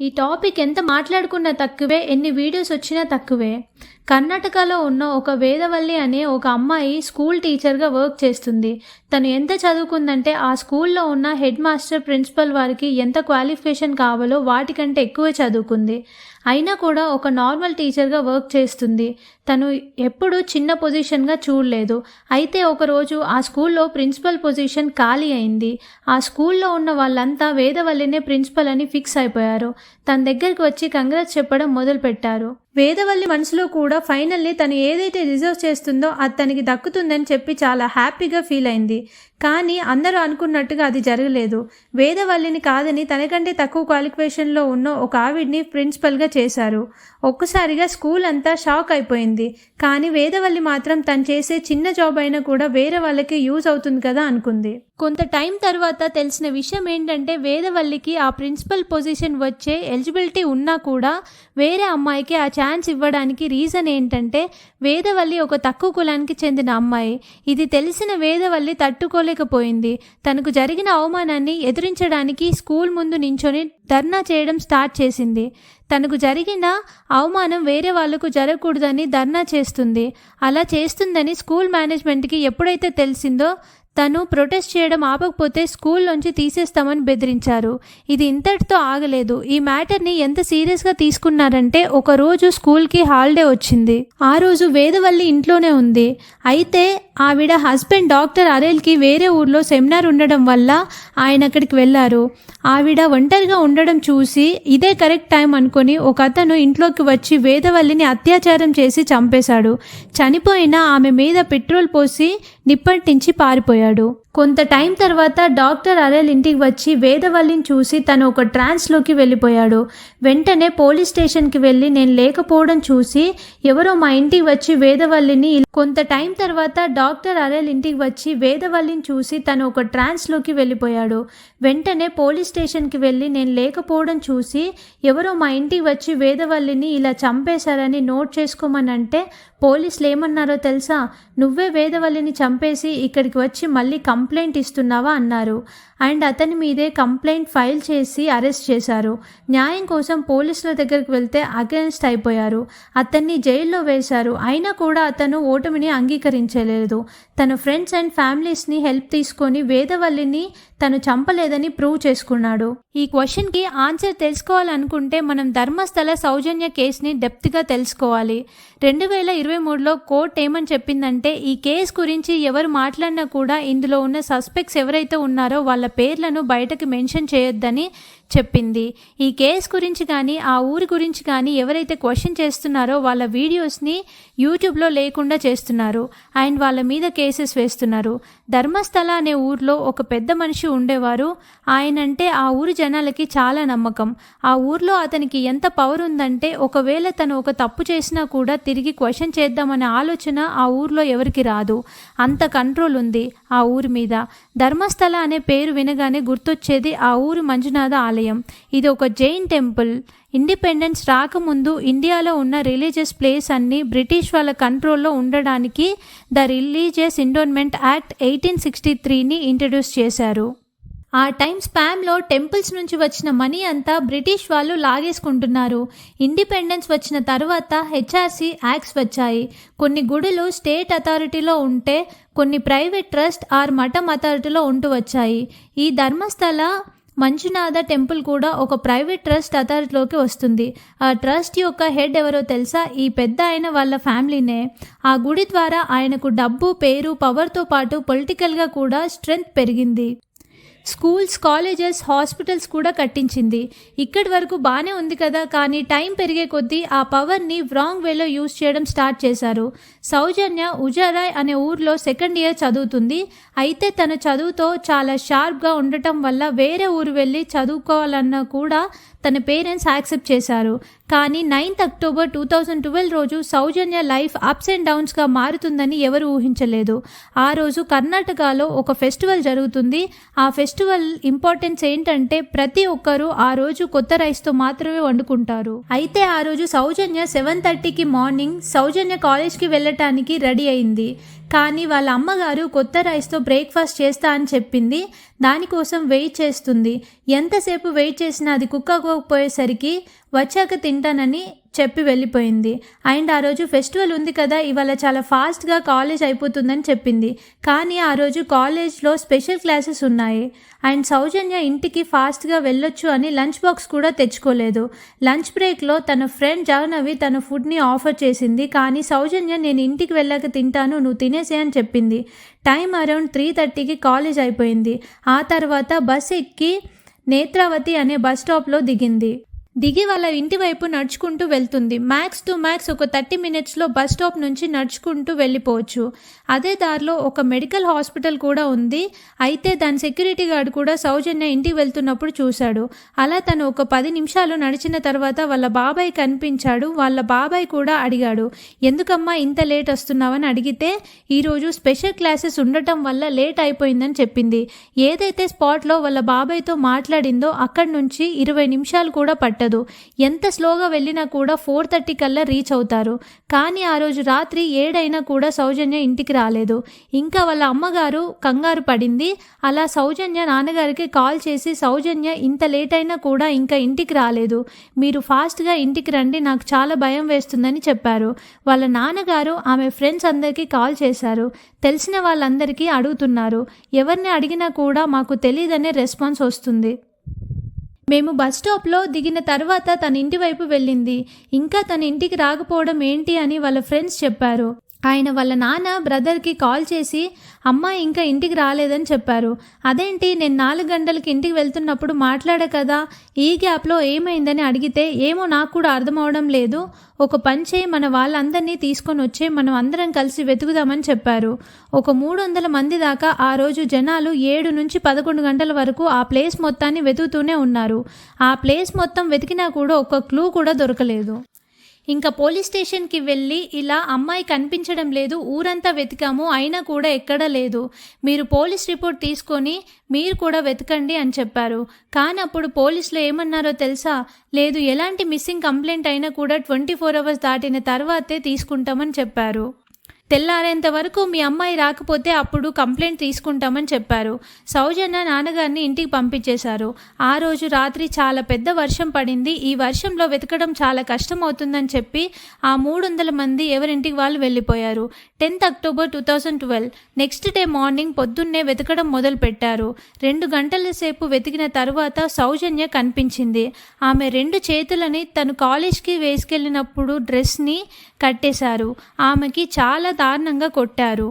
ఈ టాపిక్ ఎంత మాట్లాడుకున్నా తక్కువే ఎన్ని వీడియోస్ వచ్చినా తక్కువే. కర్ణాటకలో ఉన్న ఒక వేదవల్లి అనే ఒక అమ్మాయి స్కూల్ టీచర్గా వర్క్ చేస్తుంది. తను ఎంత చదువుకుందంటే ఆ స్కూల్లో ఉన్న హెడ్ మాస్టర్ ప్రిన్సిపల్ వారికి ఎంత క్వాలిఫికేషన్ కావాలో వాటికంటే ఎక్కువ చదువుకుంది. అయినా కూడా ఒక నార్మల్ టీచర్గా వర్క్ చేస్తుంది. తను ఎప్పుడు చిన్న పొజిషన్గా చూడలేదు. అయితే ఒకరోజు ఆ స్కూల్లో ప్రిన్సిపల్ పొజిషన్ ఖాళీ అయింది. ఆ స్కూల్లో ఉన్న వాళ్ళంతా వేదవల్లినే ప్రిన్సిపల్ అని ఫిక్స్ అయిపోయారు. తన దగ్గరికి వచ్చి కంగ్రాట్స్ చెప్పడం మొదలుపెట్టారు. వేదవల్లి మనసులో కూడా ఫైనల్లీ తను ఏదైతే రిజర్వ్ చేస్తుందో అది తనకి దక్కుతుందని చెప్పి చాలా హ్యాపీగా ఫీల్ అయింది. కానీ అందరూ అనుకున్నట్టుగా అది జరగలేదు. వేదవల్లిని కాదని తనకంటే తక్కువ క్వాలిఫికేషన్లో ఉన్న ఒక ఆవిడ్ని ప్రిన్సిపల్గా చేశారు. ఒక్కసారిగా స్కూల్ అంతా షాక్ అయిపోయింది. కానీ వేదవల్లి మాత్రం తను చేసే చిన్న జాబ్ అయినా కూడా వేరే వాళ్ళకి యూజ్ అవుతుంది కదా అనుకుంది. కొంత టైం తర్వాత తెలిసిన విషయం ఏంటంటే వేదవల్లికి ఆ ప్రిన్సిపల్ పొజిషన్ వచ్చే ఎలిజిబిలిటీ ఉన్నా కూడా వేరే అమ్మాయికి ఆ ఛాన్స్ ఇవ్వడానికి రీజన్ ఏంటంటే వేదవల్లి ఒక తక్కువ కులానికి చెందిన అమ్మాయి. ఇది తెలిసిన వేదవల్లి తట్టుకోలేకపోయింది. తనకు జరిగిన అవమానాన్ని ఎదిరించడానికి స్కూల్ ముందు నించొని ధర్నా చేయడం స్టార్ట్ చేసింది. తనకు జరిగిన అవమానం వేరే వాళ్ళకు జరగకూడదని ధర్నా చేస్తుంది. అలా చేస్తుందని స్కూల్ మేనేజ్మెంట్కి ఎప్పుడైతే తెలిసిందో తను ప్రొటెస్ట్ చేయడం ఆపకపోతే స్కూల్లోంచి తీసేస్తామని బెదిరించారు. ఇది ఇంతటితో ఆగలేదు. ఈ మ్యాటర్ని ఎంత సీరియస్గా తీసుకున్నారంటే ఒక రోజు స్కూల్కి హాలిడే వచ్చింది. ఆ రోజు వేదవల్లి ఇంట్లోనే ఉంది. అయితే ఆవిడ హస్బెండ్ డాక్టర్ అరేల్కి వేరే ఊర్లో సెమినార్ ఉండడం వల్ల ఆయన అక్కడికి వెళ్ళారు. ఆవిడ ఒంటరిగా ఉండడం చూసి ఇదే కరెక్ట్ టైం అనుకొని ఒక అతను ఇంట్లోకి వచ్చి వేదవల్లిని అత్యాచారం చేసి చంపేశాడు. చనిపోయిన ఆమె మీద పెట్రోల్ పోసి నిప్పట్టించి పారిపోయాడు. కొంత టైం తర్వాత డాక్టర్ అరెల్ ఇంటికి వచ్చి వేదవల్లిని చూసి తను ఒక ట్రాన్స్లోకి వెళ్ళిపోయాడు. వెంటనే పోలీస్ స్టేషన్కి వెళ్ళి నేను లేకపోవడం చూసి ఎవరో మా ఇంటికి వచ్చి వేదవల్లిని కొంత టైం తర్వాత డాక్టర్ డాక్టర్ అరెల్ ఇంటికి వచ్చి వేదవల్లిని చూసి తను ఒక ట్రాన్స్లోకి వెళ్ళిపోయాడు. వెంటనే పోలీస్ స్టేషన్కి వెళ్ళి నేను లేకపోవడం చూసి ఎవరో మా ఇంటికి వచ్చి వేదవల్లిని ఇలా చంపేశారని నోట్ చేసుకోమని అంటే పోలీసులు ఏమన్నారో తెలుసా? నువ్వే వేదవల్లిని చంపేసి ఇక్కడికి వచ్చి మళ్ళీ కంప్లైంట్ ఇస్తున్నావా? అన్నారు. అండ్ అతని మీదే కంప్లైంట్ ఫైల్ చేసి అరెస్ట్ చేశారు. న్యాయం కోసం పోలీసుల దగ్గరికి వెళ్తే అగెన్స్ట్ అయిపోయారు. అతన్ని జైల్లో వేశారు. అయినా కూడా అతను ఓటమిని అంగీకరించలేదు. తన ఫ్రెండ్స్ అండ్ ఫ్యామిలీస్ని హెల్ప్ తీసుకొని వేదవల్లిని తను చంపలేదని ప్రూవ్ చేసుకున్నాడు. ఈ క్వశ్చన్కి ఆన్సర్ తెలుసుకోవాలనుకుంటే మనం ధర్మస్థల సౌజన్య కేసుని డెప్త్గా తెలుసుకోవాలి. రెండు వేల ఇరవై మూడులో కోర్ట్ ఏమని చెప్పిందంటే ఈ కేసు గురించి ఎవరు మాట్లాడినా కూడా ఇందులో ఉన్న సస్పెక్ట్స్ ఎవరైతే ఉన్నారో వాళ్ళ పేర్లను బయటకు మెన్షన్ చేయొద్దని చెప్పింది. ఈ కేస్ గురించి కానీ ఆ ఊరి గురించి కానీ ఎవరైతే క్వశ్చన్ చేస్తున్నారో వాళ్ళ వీడియోస్ని యూట్యూబ్లో లేకుండా చేస్తున్నారు. అండ్ వాళ్ళ మీద కేసెస్ వేస్తున్నారు. ధర్మస్థల అనే ఊర్లో ఒక పెద్ద మనిషి ఉండేవారు. ఆయన అంటే ఆ ఊరి జనాలకి చాలా నమ్మకం. ఆ ఊర్లో అతనికి ఎంత పవర్ ఉందంటే ఒకవేళ తను ఒక తప్పు చేసినా కూడా తిరిగి క్వశ్చన్ చేద్దామనే ఆలోచన ఆ ఊర్లో ఎవరికి రాదు. అంత కంట్రోల్ ఉంది ఆ ఊరి మీద. ధర్మస్థల అనే పేరు వినగానే గుర్తొచ్చేది ఆ ఊరి మంజునాథ ఆలయం. ఇది ఒక జైన్ టెంపుల్. ఇండిపెండెన్స్ రాకముందు ఇండియాలో ఉన్న రిలీజియస్ ప్లేస్ అన్ని బ్రిటిష్ వాళ్ళ కంట్రోల్లో ఉండడానికి the religious endowment act eighteen sixty త్రీని ఇంట్రడ్యూస్ చేశారు. ఆ టైం స్పామ్లో టెంపుల్స్ నుంచి వచ్చిన మనీ అంతా బ్రిటిష్ వాళ్ళు లాగేసుకుంటున్నారు. ఇండిపెండెన్స్ వచ్చిన తర్వాత హెచ్ఆర్సి యాక్ట్స్ వచ్చాయి. కొన్ని గుడులు స్టేట్ అథారిటీలో ఉంటే కొన్ని ప్రైవేట్ ట్రస్ట్ ఆర్ మఠం అథారిటీలో ఉంటూ వచ్చాయి. ఈ ధర్మస్థల మంజునాథ టెంపుల్ కూడా ఒక ప్రైవేట్ ట్రస్ట్ అథారిటీలోకి వస్తుంది. ఆ ట్రస్ట్ యొక్క హెడ్ ఎవరో తెలుసా? ఈ పెద్ద ఆయన వాళ్ళ ఫ్యామిలీనే. ఆ గుడి ద్వారా ఆయనకు డబ్బు పేరు పవర్తో పాటు పొలిటికల్గా కూడా స్ట్రెంగ్త్ పెరిగింది. స్కూల్స్ కాలేజెస్ హాస్పిటల్స్ కూడా కట్టించింది. ఇక్కడి వరకు బాగానే ఉంది కదా కానీ టైం పెరిగే కొద్దీ ఆ పవర్ని రాంగ్ వేలో యూజ్ చేయడం స్టార్ట్ చేశారు. సౌజన్య ఉజారాయ్ అనే ఊర్లో సెకండ్ ఇయర్ చదువుతుంది. అయితే తన చదువుతో చాలా షార్ప్గా ఉండటం వల్ల వేరే ఊరు వెళ్ళి చదువుకోవాలన్నా కూడా తన పేరెంట్స్ యాక్సెప్ట్ చేశారు. కానీ ninth October two thousand twelve రోజు సౌజన్య లైఫ్ అప్స్ అండ్ డౌన్స్గా మారుతుందని ఎవరు ఊహించలేదు. ఆ రోజు కర్ణాటకలో ఒక ఫెస్టివల్ జరుగుతుంది. ఆ ఫెస్టివల్ ఇంపార్టెన్స్ ఏంటంటే ప్రతి ఒక్కరూ ఆ రోజు కొత్త రైస్తో మాత్రమే వండుకుంటారు. అయితే ఆ రోజు సౌజన్య సెవెన్ థర్టీకి మార్నింగ్ సౌజన్య కాలేజ్కి వెళ్ళటానికి రెడీ అయింది. కానీ వాళ్ళ అమ్మగారు కొత్త రైస్తో బ్రేక్ఫాస్ట్ చేస్తా అని చెప్పింది. దానికోసం వెయిట్ చేస్తుంది. ఎంతసేపు వెయిట్ చేసినా అది కుక్క పోయేసరికి వచ్చాక తింటానని చెప్పి వెళ్ళిపోయింది. అండ్ ఆ రోజు ఫెస్టివల్ ఉంది కదా ఇవాళ చాలా ఫాస్ట్గా కాలేజ్ అయిపోతుందని చెప్పింది. కానీ ఆ రోజు కాలేజ్లో స్పెషల్ క్లాసెస్ ఉన్నాయి. అండ్ సౌజన్య ఇంటికి ఫాస్ట్గా వెళ్ళొచ్చు అని లంచ్ బాక్స్ కూడా తెచ్చుకోలేదు. లంచ్ బ్రేక్లో తన ఫ్రెండ్ జాహ్నవి తన ఫుడ్ని ఆఫర్ చేసింది. కానీ సౌజన్య నేను ఇంటికి వెళ్ళాక తింటాను నువ్వు తినేసే అని చెప్పింది. టైం అరౌండ్ త్రీ థర్టీకి కాలేజ్ అయిపోయింది. ఆ తర్వాత బస్ ఎక్కి నేత్రావతి అనే బస్ స్టాప్లో దిగింది. దిగి వాళ్ళ ఇంటి వైపు నడుచుకుంటూ వెళ్తుంది. మ్యాక్స్ టు మ్యాక్స్ ఒక థర్టీ మినిట్స్లో బస్ స్టాప్ నుంచి నడుచుకుంటూ వెళ్ళిపోవచ్చు. అదే దారిలో ఒక మెడికల్ హాస్పిటల్ కూడా ఉంది. అయితే దాని సెక్యూరిటీ గార్డ్ కూడా సౌజన్య ఇంటికి వెళ్తున్నప్పుడు చూశాడు. అలా తను ఒక పది నిమిషాలు నడిచిన తర్వాత వాళ్ళ బాబాయ్ కనిపించాడు. వాళ్ళ బాబాయ్ కూడా అడిగాడు ఎందుకమ్మా ఇంత లేట్ వస్తున్నావని అడిగితే ఈరోజు స్పెషల్ క్లాసెస్ ఉండటం వల్ల లేట్ అయిపోయిందని చెప్పింది. ఏదైతే స్పాట్లో వాళ్ళ బాబాయ్తో మాట్లాడిందో అక్కడి నుంచి ఇరవై నిమిషాలు కూడా పట్టదు. ఎంత స్లోగా వెళ్ళినా కూడా ఫోర్ థర్టీ కల్లా రీచ్ అవుతారు. కానీ ఆ రోజు రాత్రి ఏడైనా కూడా సౌజన్య ఇంటికి రాలేదు. ఇంకా వాళ్ళ అమ్మగారు కంగారు పడింది. అలా సౌజన్య నాన్నగారికి కాల్ చేసి సౌజన్య ఇంత లేట్ అయినా కూడా ఇంకా ఇంటికి రాలేదు. మీరు ఫాస్ట్గా ఇంటికి రండి. నాకు చాలా భయం వేస్తుందని చెప్పారు. వాళ్ళ నాన్నగారు ఆమె ఫ్రెండ్స్ అందరికీ కాల్ చేశారు. తెలిసిన వాళ్ళందరికీ అడుగుతున్నారు. ఎవరిని అడిగినా కూడా మాకు తెలియదనే రెస్పాన్స్ వస్తుంది. మేము బస్ స్టాప్లో దిగిన తర్వాత తన ఇంటి వైపు వెళ్ళింది. ఇంకా తన ఇంటికి రాకపోవడం ఏంటి అని వాళ్ళ ఫ్రెండ్స్ చెప్పారు. ఆయన వాళ్ళ నాన్న బ్రదర్కి కాల్ చేసి అమ్మ ఇంకా ఇంటికి రాలేదని చెప్పారు. అదేంటి నేను నాలుగు గంటలకి ఇంటికి వెళ్తున్నప్పుడు మాట్లాడా కదా? ఈ గ్యాప్లో ఏమైందని అడిగితే ఏమో నాకు కూడా అర్థం అవడం లేదు. ఒక పని చేయి మన వాళ్ళందరినీ తీసుకొని వచ్చే మనం అందరం కలిసి వెతుకుదామని చెప్పారు. ఒక మూడు వందల మంది దాకా ఆ రోజు జనాలు ఏడు నుంచి పదకొండు గంటల వరకు ఆ ప్లేస్ మొత్తాన్ని వెతుకుతూనే ఉన్నారు. ఆ ప్లేస్ మొత్తం వెతికినా కూడా ఒక క్లూ కూడా దొరకలేదు. ఇంకా పోలీస్ స్టేషన్కి వెళ్ళి ఇలా అమ్మాయి కనిపించడం లేదు ఊరంతా వెతికాము అయినా కూడా ఎక్కడా లేదు. మీరు పోలీస్ రిపోర్ట్ తీసుకొని మీరు కూడా వెతకండి అని చెప్పారు. కానీ అప్పుడు పోలీసులు ఏమన్నారో తెలుసా? లేదు ఎలాంటి మిస్సింగ్ కంప్లైంట్ అయినా కూడా ట్వంటీ ఫోర్ అవర్స్ దాటిన తర్వాతే తీసుకుంటామని చెప్పారు. తెల్లారేంత వరకు మీ అమ్మాయి రాకపోతే అప్పుడు కంప్లైంట్ తీసుకుంటామని చెప్పారు. సౌజన్య నాన్నగారిని ఇంటికి పంపించేశారు. ఆ రోజు రాత్రి చాలా పెద్ద వర్షం పడింది. ఈ వర్షంలో వెతకడం చాలా కష్టం అవుతుందని చెప్పి ఆ మూడు వందల మంది ఎవరింటికి వాళ్ళు వెళ్ళిపోయారు. Tenth October two thousand twelve. Next day morning పొద్దున్నే వెతకడం మొదలు పెట్టారు. రెండు గంటల సేపు వెతికిన తర్వాత సౌజన్య కనిపించింది. ఆమె రెండు చేతులని తను కాలేజ్కి వేసుకెళ్ళినప్పుడు డ్రెస్ని కట్టేశారు. ఆమెకి చాలా దారుణంగా కొట్టారు.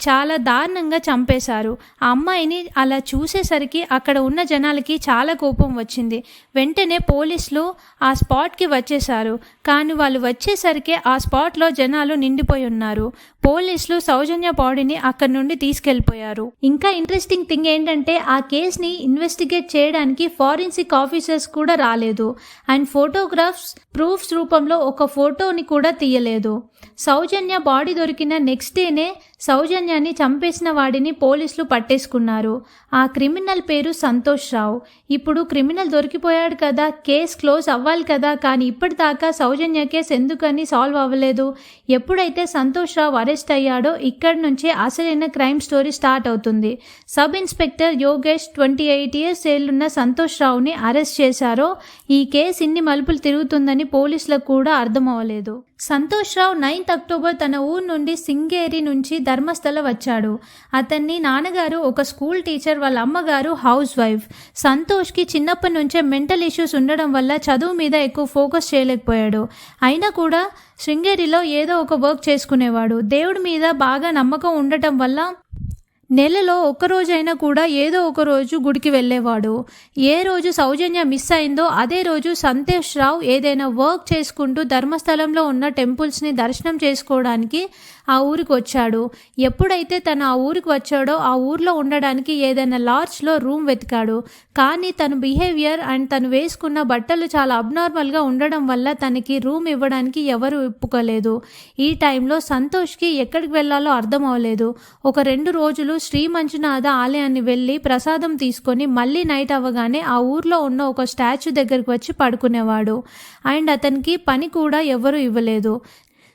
చాలా దారుణంగా చంపేశారు. ఆ అమ్మాయిని అలా చూసేసరికి అక్కడ ఉన్న జనాలకి చాలా కోపం వచ్చింది. వెంటనే పోలీసులు ఆ స్పాట్కి వచ్చేశారు. కానీ వాళ్ళు వచ్చేసరికి ఆ స్పాట్లో జనాలు నిండిపోయి ఉన్నారు. పోలీసులు సౌజన్య బాడీని అక్కడి నుండి తీసుకెళ్ళిపోయారు ఇంకా ఇంట్రెస్టింగ్ థింగ్ ఏంటంటే ఆ కేసుని ఇన్వెస్టిగేట్ చేయడానికి ఫారెన్సిక్ ఆఫీసర్స్ కూడా రాలేదు. అండ్ ఫోటోగ్రాఫ్స్ ప్రూఫ్స్ రూపంలో ఒక ఫోటోని కూడా తీయలేదు. సౌజన్య బాడీ దొరికిన నెక్స్ట్ డేనే సౌజన్యాన్ని చంపేసిన వాడిని పోలీసులు పట్టేసుకున్నారు. ఆ క్రిమినల్ పేరు సంతోష్ రావు. ఇప్పుడు క్రిమినల్ దొరికిపోయాడు కదా కేస్ క్లోజ్ అవ్వాలి కదా కానీ ఇప్పటిదాకా సౌజన్య కేసు ఎందుకని సాల్వ్ అవ్వలేదు? ఎప్పుడైతే సంతోష్ రావు అరెస్ట్ అయ్యాడో ఇక్కడి నుంచే అసలైన క్రైమ్ స్టోరీ స్టార్ట్ అవుతుంది. Sub inspector Yogesh twenty eight years ఏళ్ళున్న Santosh రావుని అరెస్ట్ చేశారో ఈ కేసు ఇన్ని మలుపులు తిరుగుతుందని పోలీసులకు కూడా అర్థం సంతోష్రావు సంతోష్ రావు నైన్త్ అక్టోబర్ తన ఊరు నుండి సింగేరి నుంచి ధర్మస్థల వచ్చాడు. అతన్ని నాన్నగారు ఒక స్కూల్ టీచర్ వాళ్ళ అమ్మగారు హౌస్ వైఫ్. సంతోష్కి చిన్నప్పటి నుంచే మెంటల్ ఇష్యూస్ ఉండడం వల్ల చదువు మీద ఎక్కువ ఫోకస్ చేయలేకపోయాడు. అయినా కూడా శృంగేరిలో ఏదో ఒక వర్క్ చేసుకునేవాడు. దేవుడి మీద బాగా నమ్మకం ఉండటం వల్ల నెలలో ఒక్క కూడా ఏదో ఒక రోజు గుడికి వెళ్ళేవాడు. ఏ రోజు సౌజన్య మిస్ అయిందో అదే రోజు సంతోష్ రావు ఏదైనా వర్క్ చేసుకుంటూ ధర్మస్థలంలో ఉన్న టెంపుల్స్ని దర్శనం చేసుకోవడానికి ఆ ఊరికి వచ్చాడు. ఎప్పుడైతే తను ఆ ఊరికి వచ్చాడో ఆ ఊర్లో ఉండడానికి ఏదైనా లాడ్జ్లో రూమ్ వెతికాడు. కానీ తన బిహేవియర్ అండ్ తను వేసుకున్న బట్టలు చాలా అబ్నార్మల్గా ఉండడం వల్ల తనకి రూమ్ ఇవ్వడానికి ఎవరు ఒప్పుకోలేదు. ఈ టైంలో సంతోష్కి ఎక్కడికి వెళ్ళాలో అర్థం అవ్వలేదు. ఒక రెండు రోజులు శ్రీ మంజునాథ ఆలయాన్ని వెళ్ళి ప్రసాదం తీసుకొని మళ్ళీ నైట్ అవ్వగానే ఆ ఊర్లో ఉన్న ఒక స్టాచ్యూ దగ్గరికి వచ్చి పడుకునేవాడు. అండ్ అతనికి పని కూడా ఎవరు ఇవ్వలేదు.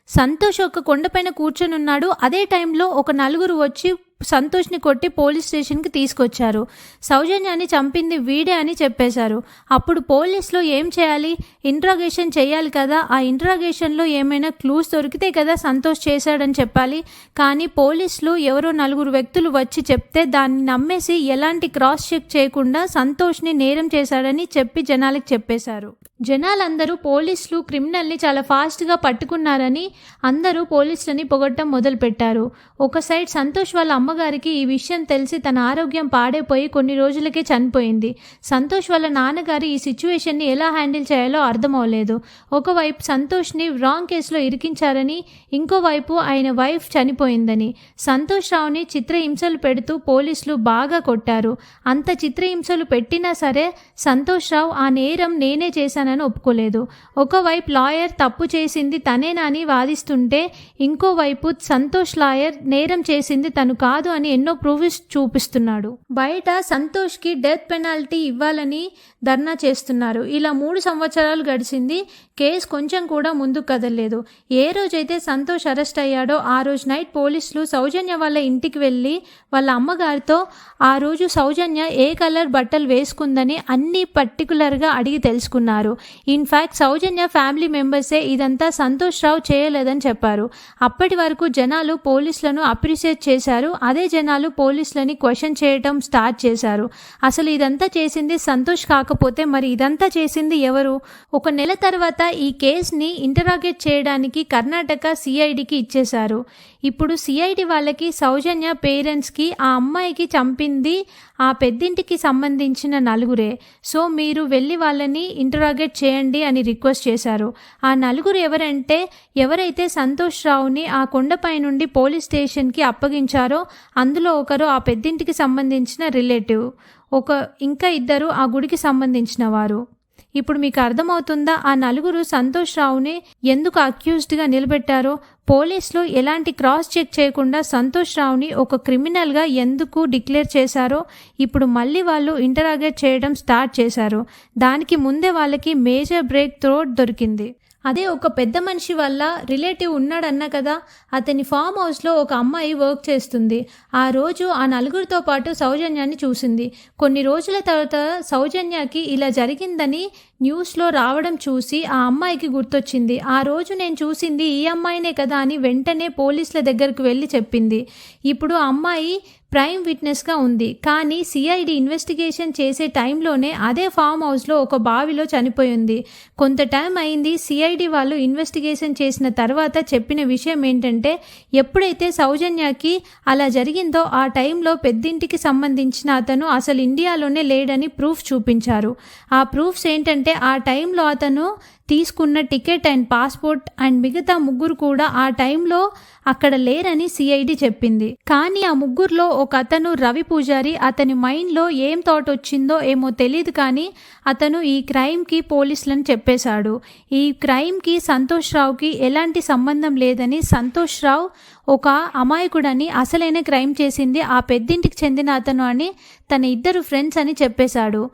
సంతోష్ ఒక కొండపైన కూర్చొని ఉన్నాడు అదే టైంలో ఒక నలుగురు వచ్చి సంతోష్ని కొట్టి పోలీస్ స్టేషన్కి తీసుకొచ్చారు. సౌజన్యాన్ని చంపింది వీడే అని చెప్పేశారు. అప్పుడు పోలీసులో ఏం చేయాలి? ఇంట్రాగేషన్ చేయాలి కదా. ఆ ఇంట్రాగేషన్లో ఏమైనా క్లూస్ దొరికితే కదా సంతోష్ చేశాడని చెప్పాలి. కానీ పోలీసులు ఎవరో నలుగురు వ్యక్తులు వచ్చి చెప్తే దాన్ని నమ్మేసి ఎలాంటి క్రాస్ చెక్ చేయకుండా సంతోష్ని నేరం చేశాడని చెప్పి జనాలకు చెప్పేశారు. జనాలందరూ పోలీసులు క్రిమినల్ని చాలా ఫాస్ట్గా పట్టుకున్నారని అందరూ పోలీసులని పొగట్టం మొదలుపెట్టారు. ఒక సైడ్ సంతోష్ వాళ్ళ అమ్మ అమ్మగారికి ఈ విషయం తెలిసి తన ఆరోగ్యం పాడైపోయి కొన్ని రోజులకే చనిపోయింది. సంతోష్ వాళ్ళ నాన్నగారు ఈ సిచ్యువేషన్ని ఎలా హ్యాండిల్ చేయాలో అర్థమవలేదు ఒకవైపు సంతోష్ని రాంగ్ కేసులో ఇరికించారని ఇంకోవైపు ఆయన వైఫ్ చనిపోయిందని. సంతోష్ రావుని చిత్రహింసలు పెడుతూ పోలీసులు బాగా కొట్టారు. అంత చిత్రహింసలు పెట్టినా సరే సంతోష్ రావు ఆ నేరం నేనే చేశానని ఒప్పుకోలేదు. ఒకవైపు లాయర్ తప్పు చేసింది తనేనా అని వాదిస్తుంటే ఇంకోవైపు సంతోష్ లాయర్ నేరం చేసింది తను కాదు అని ఎన్నో ప్రూఫ్స్ చూపిస్తున్నాడు. బయట సంతోష్కి డెత్ పెనాల్టీ ఇవ్వాలని ధర్నా చేస్తున్నారు. ఇలా మూడు సంవత్సరాలు గడిచింది. కేసు కొంచెం కూడా ముందుకు కదలలేదు. ఏ రోజైతే సంతోష్ అరెస్ట్ అయ్యాడో ఆ రోజు నైట్ పోలీసులు సౌజన్య వాళ్ళ ఇంటికి వెళ్ళి వాళ్ళ అమ్మగారితో ఆ రోజు సౌజన్య ఏ కలర్ బట్టలు వేసుకుందని అన్ని పర్టికులర్గా అడిగి తెలుసుకున్నారు. ఇన్ఫ్యాక్ట్ సౌజన్య ఫ్యామిలీ మెంబర్సే ఇదంతా సంతోష్ రావు చేయలేదని చెప్పారు. అప్పటి వరకు జనాలు పోలీసులను అప్రిషియేట్ చేశారు. అదే జనాలు పోలీసులని క్వశ్చన్ చేయటం స్టార్ట్ చేశారు. అసలు ఇదంతా చేసింది సంతోష్ కాకపోతే మరి ఇదంతా చేసింది ఎవరు? ఒక నెల తర్వాత ఈ కేసుని ఇంటరాగేట్ చేయడానికి కర్ణాటక సిఐడికి ఇచ్చేశారు. ఇప్పుడు సిఐడి వాళ్ళకి సౌజన్య పేరెంట్స్కి ఆ అమ్మాయికి చంపింది ఆ పెద్దింటికి సంబంధించిన నలుగురే. సో మీరు వెళ్ళి వాళ్ళని ఇంటరాగేట్ చేయండి అని రిక్వెస్ట్ చేశారు. ఆ నలుగురు ఎవరంటే ఎవరైతే సంతోష్ రావుని ఆ కొండపై నుండి పోలీస్ స్టేషన్కి అప్పగించారో అందులో ఒకరు ఆ పెద్దింటికి సంబంధించిన రిలేటివ్ ఒక ఇంకా ఇద్దరు ఆ గుడికి సంబంధించిన వారు. ఇప్పుడు మీకు అర్థమవుతుందా ఆ నలుగురు సంతోష్ రావుని ఎందుకు అక్యూజ్డ్గా నిలబెట్టారో? పోలీసులు ఎలాంటి క్రాస్ చెక్ చేయకుండా సంతోష్ రావుని ఒక క్రిమినల్గా ఎందుకు డిక్లేర్ చేశారో ఇప్పుడు మళ్ళీ వాళ్ళు ఇంటరాగేట్ చేయడం స్టార్ట్ చేశారు. దానికి ముందే వాళ్ళకి మేజర్ బ్రేక్ త్రోట్ దొరికింది. అదే ఒక పెద్ద మనిషి వల్ల రిలేటివ్ ఉన్నాడన్న కదా అతని ఫామ్ హౌస్లో ఒక అమ్మాయి వర్క్ చేస్తుంది. ఆ రోజు ఆ నలుగురితో పాటు సౌజన్యాన్ని చూసింది. కొన్ని రోజుల తర్వాత సౌజన్యకి ఇలా జరిగిందని న్యూస్లో రావడం చూసి ఆ అమ్మాయికి గుర్తొచ్చింది. ఆ రోజు నేను చూసింది ఈ అమ్మాయినే కదా అని వెంటనే పోలీసుల దగ్గరకు వెళ్ళి చెప్పింది. ఇప్పుడు ఆ అమ్మాయి ప్రైమ్ విట్నెస్గా ఉంది. కానీ సిఐడి ఇన్వెస్టిగేషన్ చేసే టైంలోనే అదే ఫామ్ హౌస్లో ఒక బావిలో చనిపోయింది. కొంత టైం అయింది సిఐడి వాళ్ళు ఇన్వెస్టిగేషన్ చేసిన తర్వాత చెప్పిన విషయం ఏంటంటే ఎప్పుడైతే సౌజన్యకి అలా జరిగిందో ఆ టైంలో పెద్దింటికి సంబంధించిన అతను అసలు ఇండియాలోనే లేడని ప్రూఫ్ చూపించారు. ఆ ప్రూఫ్స్ ఏంటంటే ఆ టైంలో అతను తీసుకున్న టికెట్ అండ్ పాస్పోర్ట్ అండ్ మిగతా ముగ్గురు కూడా ఆ టైంలో అక్కడ లేరని సిఐడి చెప్పింది. కానీ ఆ ముగ్గురులో ఒక అతను రవి పూజారి అతని మైండ్లో ఏం థాట్ వచ్చిందో ఏమో తెలియదు కానీ అతను ఈ క్రైమ్కి పోలీసులను చెప్పేశాడు. ఈ క్రైమ్కి సంతోష్ రావుకి ఎలాంటి సంబంధం లేదని సంతోష్ రావు ఒక అమాయకుడని అసలైన క్రైమ్ చేసింది ఆ పెద్దింటికి చెందిన అతను అని తన ఇద్దరు ఫ్రెండ్స్ అని చెప్పేశాడు.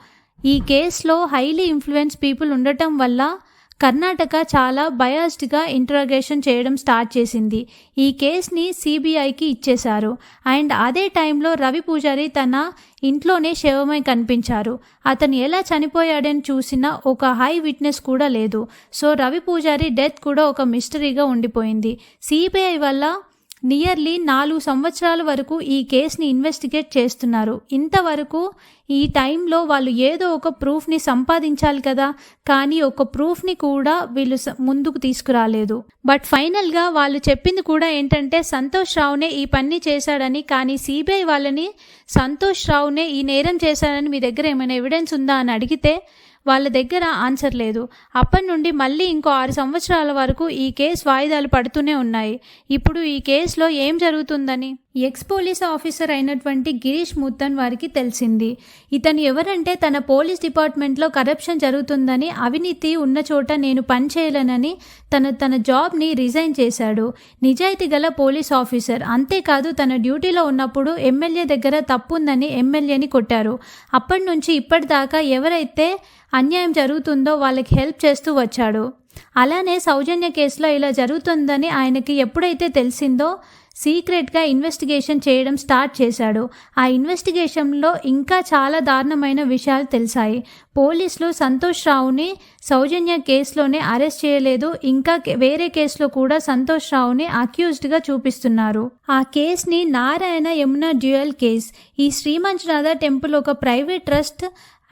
ఈ కేసులో హైలీ ఇన్ఫ్లుయెన్స్ పీపుల్ ఉండటం వల్ల కర్ణాటక చాలా బయాస్డ్గా ఇంటరోగేషన్ చేయడం స్టార్ట్ చేసింది. ఈ కేసుని సిబిఐకి ఇచ్చేశారు. అండ్ అదే టైంలో రవి పూజారి తన ఇంట్లోనే శవమై కనిపించారు. అతను ఎలా చనిపోయాడని చూసిన ఒక హై విట్నెస్ కూడా లేదు. సో రవి పూజారి డెత్ కూడా ఒక మిస్టరీగా ఉండిపోయింది. సిబిఐ వల్ల నియర్లీ నాలుగు సంవత్సరాల వరకు ఈ కేసుని ఇన్వెస్టిగేట్ చేస్తున్నారు. ఇంతవరకు ఈ టైంలో వాళ్ళు ఏదో ఒక ప్రూఫ్ని సంపాదించాలి కదా కానీ ఒక ప్రూఫ్ని కూడా వీళ్ళు ముందుకు తీసుకురాలేదు. బట్ ఫైనల్గా వాళ్ళు చెప్పింది కూడా ఏంటంటే సంతోష్ రావునే ఈ పని చేశాడని కానీ సిబిఐ వాళ్ళని సంతోష్ రావునే ఈ నేరం చేశాడని మీ దగ్గర ఏమైనా ఎవిడెన్స్ ఉందా అని అడిగితే వాళ్ళ దగ్గర ఆన్సర్ లేదు. అప్పటి నుండి మళ్ళీ ఇంకో ఆరు సంవత్సరాల వరకు ఈ కేసు వాయిదాలు పడుతూనే ఉన్నాయి. ఇప్పుడు ఈ కేసులో ఏం జరుగుతుందని? ఎక్స్ పోలీస్ ఆఫీసర్ అయినటువంటి గిరీష్ ముత్తన్ వారికి తెలిసింది. ఇతను ఎవరంటే తన పోలీస్ డిపార్ట్మెంట్లో కరప్షన్ జరుగుతుందని అవినీతి ఉన్న చోట నేను పనిచేయలేనని తన తన జాబ్ని రిజైన్ చేశాడు. నిజాయితీ గల పోలీస్ ఆఫీసర్. అంతేకాదు తన డ్యూటీలో ఉన్నప్పుడు ఎమ్మెల్యే దగ్గర తప్పుందని ఎమ్మెల్యేని కొట్టారు. అప్పటి నుంచి ఇప్పటిదాకా ఎవరైతే అన్యాయం జరుగుతుందో వాళ్ళకి హెల్ప్ చేస్తూ వచ్చాడు. అలానే సౌజన్య కేసులో ఇలా జరుగుతుందని ఆయనకి ఎప్పుడైతే తెలిసిందో సీక్రెట్గా ఇన్వెస్టిగేషన్ చేయడం స్టార్ట్ చేశాడు. ఆ ఇన్వెస్టిగేషన్లో ఇంకా చాలా దారుణమైన విషయాలు తెలిసాయి. పోలీసులు సంతోష్ రావుని సౌజన్య కేసులోనే అరెస్ట్ చేయలేదు. ఇంకా వేరే కేసులో కూడా సంతోష్ రావుని అక్యూజ్డ్గా చూపిస్తున్నారు. ఆ కేసుని నారాయణ యమున డ్యూయల్ కేస్. ఈ శ్రీమంచనాథ టెంపుల్ ఒక ప్రైవేట్ ట్రస్ట్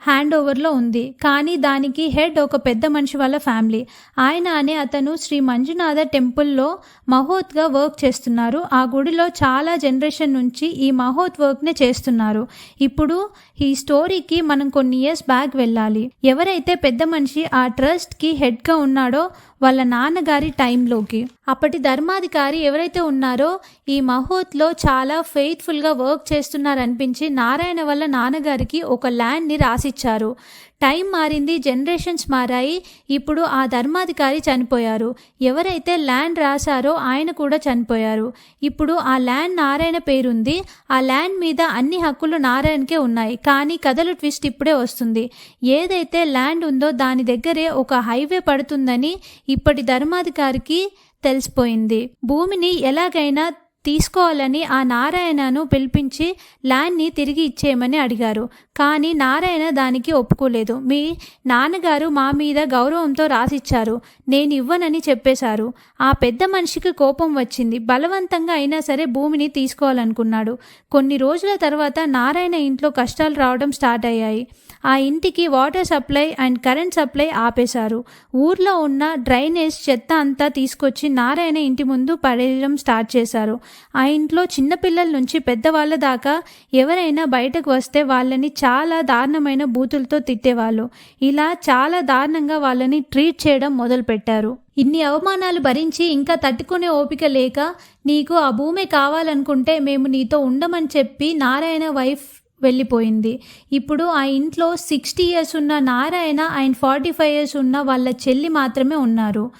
హ్యాండ్ ఓవర్లో ఉంది. కానీ దానికి హెడ్ ఒక పెద్ద మనిషి వాళ్ళ ఫ్యామిలీ. ఆయన అనే అతను శ్రీ మంజునాథ టెంపుల్లో మహోత్గా వర్క్ చేస్తున్నారు. ఆ గుడిలో చాలా జనరేషన్ నుంచి ఈ మహోత్ వర్క్నే చేస్తున్నారు. ఇప్పుడు ఈ స్టోరీకి మనం కొన్ని ఇయర్స్ బ్యాక్ వెళ్ళాలి. ఎవరైతే పెద్ద మనిషి ఆ ట్రస్ట్కి హెడ్గా ఉన్నాడో వాళ్ళ నాన్నగారి టైంలోకి. అప్పటి ధర్మాధికారి ఎవరైతే ఉన్నారో ఈ మహోత్లో చాలా ఫెయిత్ఫుల్గా వర్క్ చేస్తున్నారనిపించి నారాయణ వల్ల నాన్నగారికి ఒక ల్యాండ్ని రాసిచ్చారు. టైం మారింది జనరేషన్స్ మారాయి. ఇప్పుడు ఆ ధర్మాధికారి చనిపోయారు. ఎవరైతే ల్యాండ్ రాశారో ఆయన కూడా చనిపోయారు. ఇప్పుడు ఆ ల్యాండ్ నారాయణ పేరుంది. ఆ ల్యాండ్ మీద అన్ని హక్కులు నారాయణకే ఉన్నాయి. కానీ కథలు ట్విస్ట్ ఇప్పుడే వస్తుంది. ఏదైతే ల్యాండ్ ఉందో దాని దగ్గరే ఒక హైవే పడుతుందని ఇప్పటి ధర్మాధికారికి తెలిసిపోయింది. భూమిని ఎలాగైనా తీసుకోవాలని ఆ నారాయణను పిలిపించి ల్యాండ్ని తిరిగి ఇచ్చేయమని అడిగారు. కానీ నారాయణ దానికి ఒప్పుకోలేదు. మీ నాన్నగారు మా మీద గౌరవంతో రాసిచ్చారు. నేను ఇవ్వనని చెప్పేశారు. ఆ పెద్ద మనిషికి కోపం వచ్చింది. బలవంతంగా అయినా సరే భూమిని తీసుకోవాలనుకున్నాడు. కొన్ని రోజుల తర్వాత నారాయణ ఇంట్లో కష్టాలు రావడం స్టార్ట్ అయ్యాయి. ఆ ఇంటికి water supply and current supply ఆపేశారు. ఊర్లో ఉన్న డ్రైనేజ్ చెత్త అంతా తీసుకొచ్చి నారాయణ ఇంటి ముందు పడేయడం స్టార్ట్ చేశారు. ఆ ఇంట్లో చిన్నపిల్లల నుంచి పెద్దవాళ్ళ దాకా ఎవరైనా బయటకు వస్తే వాళ్ళని చాలా దారుణమైన బూతులతో తిట్టేవాళ్ళు. ఇలా చాలా దారుణంగా వాళ్ళని ట్రీట్ చేయడం మొదలుపెట్టారు. ఇన్ని అవమానాలు భరించి ఇంకా తట్టుకునే ఓపిక లేక నీకు ఆ భూమి కావాలనుకుంటే మేము నీతో ఉండమని చెప్పి నారాయణ వైఫ్ వెళ్ళిపోయింది. ఇప్పుడు ఆ ఇంట్లో సిక్స్టీ ఇయర్స్ ఉన్న Narayana and forty five years ఉన్న వాళ్ళ చెల్లి మాత్రమే ఉన్నారు.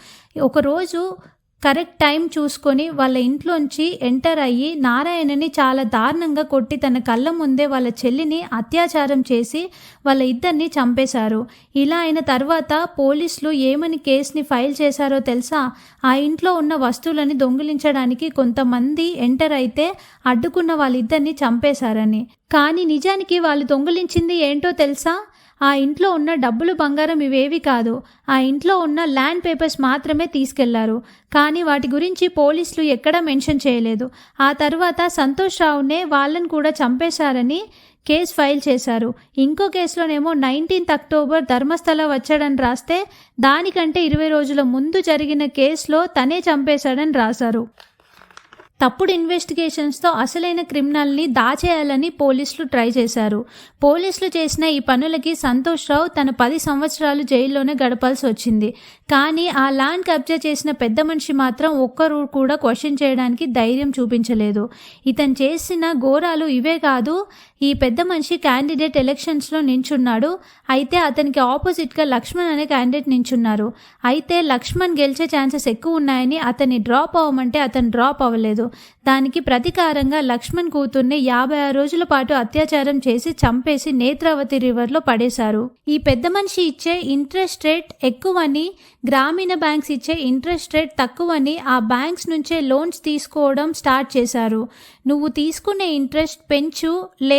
ఒకరోజు కరెక్ట్ టైం చూసుకొని వాళ్ళ ఇంట్లోంచి ఎంటర్ అయ్యి నారాయణని చాలా దారుణంగా కొట్టి తన కళ్ళ ముందే వాళ్ళ చెల్లిని అత్యాచారం చేసి వాళ్ళ ఇద్దరిని చంపేశారు. ఇలా అయిన తర్వాత పోలీసులు ఏమని కేసుని ఫైల్ చేశారో తెలుసా? ఆ ఇంట్లో ఉన్న వస్తువులని దొంగిలించడానికి కొంతమంది ఎంటర్ అయితే అడ్డుకున్న వాళ్ళిద్దరిని చంపేశారని. కానీ నిజానికి వాళ్ళు దొంగిలించింది ఏంటో తెలుసా? ఆ ఇంట్లో ఉన్న డబ్బులు బంగారం ఇవేవి కాదు. ఆ ఇంట్లో ఉన్న ల్యాండ్ పేపర్స్ మాత్రమే తీసుకెళ్ళారు. కానీ వాటి గురించి పోలీసులు ఎక్కడా మెన్షన్ చేయలేదు. ఆ తర్వాత సంతోష్ రావునే వాళ్ళని కూడా చంపేశారని కేసు ఫైల్ చేశారు. ఇంకో కేసులోనేమో నైన్టీన్త్ అక్టోబర్ ధర్మస్థల వచ్చాడని రాస్తే దానికంటే ఇరవై రోజుల ముందు జరిగిన కేసులో తనే చంపేశాడని రాశారు. తప్పుడు ఇన్వెస్టిగేషన్స్తో అసలైన క్రిమినల్ని దాచేయాలని పోలీసులు ట్రై చేశారు. పోలీసులు చేసిన ఈ పనులకి సంతోష్ రావు తన పది సంవత్సరాలు జైల్లోనే గడపాల్సి వచ్చింది. కానీ ఆ ల్యాండ్ కబ్జా చేసిన పెద్ద మనిషి మాత్రం ఒక్కరు కూడా క్వశ్చన్ చేయడానికి ధైర్యం చూపించలేదు. ఇతను చేసిన ఘోరాలు ఇవే కాదు ఈ పెద్ద మనిషి క్యాండిడేట్ ఎలక్షన్స్లో నించున్నాడు. అయితే అతనికి ఆపోజిట్గా లక్ష్మణ్ అనే క్యాండిడేట్ నించున్నారు. అయితే లక్ష్మణ్ గెలిచే ఛాన్సెస్ ఎక్కువ ఉన్నాయని అతన్ని డ్రాప్ అవ్వమంటే అతను డ్రాప్ అవ్వలేదు. దానికి ప్రతీకారంగా లక్ష్మణ్ కూతుర్ని యాభై ఆరు రోజుల పాటు అత్యాచారం చేసి చంపేసి నేత్రావతి రివర్లో పడేశారు. ఈ పెద్ద మనిషి ఇచ్చే ఇంట్రెస్ట్ రేట్ ఎక్కువని గ్రామీణ బ్యాంక్స్ ఇచ్చే ఇంట్రెస్ట్ రేట్ తక్కువని ఆ బ్యాంక్స్ నుంచే లోన్స్ తీసుకోవడం స్టార్ట్ చేశారు. నువ్వు తీసుకునే ఇంట్రెస్ట్ పెంచు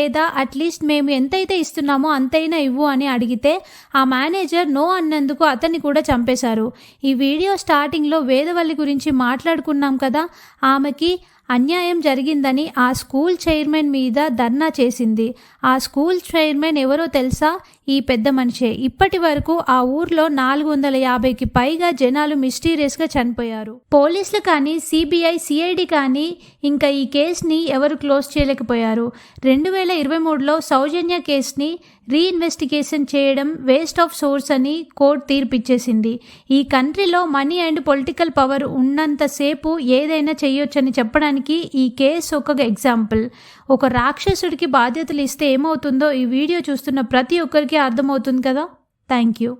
లేదా అట్లీస్ట్ మేము ఎంతైతే ఇస్తున్నామో అంతైనా ఇవ్వు అని అడిగితే ఆ మేనేజర్ నో అన్నందుకు అతన్ని కూడా చంపేశారు. ఈ వీడియో స్టార్టింగ్లో వేదవల్లి గురించి మాట్లాడుకున్నాం కదా ఆమెకి అన్యాయం జరిగిందని ఆ స్కూల్ చైర్మన్ మీద ధర్నా చేసింది. ఆ స్కూల్ చైర్మన్ ఎవరో తెలుసా? ఈ పెద్ద మనిషే. ఇప్పటి వరకు ఆ ఊర్లో నాలుగు వందల యాభైకి పైగా జనాలు మిస్టీరియస్గా చనిపోయారు. పోలీసులు కానీ సిబిఐ సిఐడి కానీ ఇంకా ఈ కేసుని ఎవరు క్లోజ్ చేయలేకపోయారు. రెండు వేల ఇరవై మూడులో సౌజన్య కేసుని రీఇన్వెస్టిగేషన్ చేయడం వేస్ట్ ఆఫ్ సోర్స్ అని కోర్టు తీర్పిచ్చేసింది. ఈ కంట్రీలో మనీ అండ్ పొలిటికల్ పవర్ ఉన్నంతసేపు ఏదైనా చేయొచ్చని చెప్పడానికి ఈ కేసు ఒక ఎగ్జాంపుల్ ఒక రాక్షసుడికి బాధ్యతలు ఇస్తే ఏమవుతుందో ఈ వీడియో చూస్తున్న ప్రతి ఒక్కరికి అర్థమవుతుంది కదా? Thank you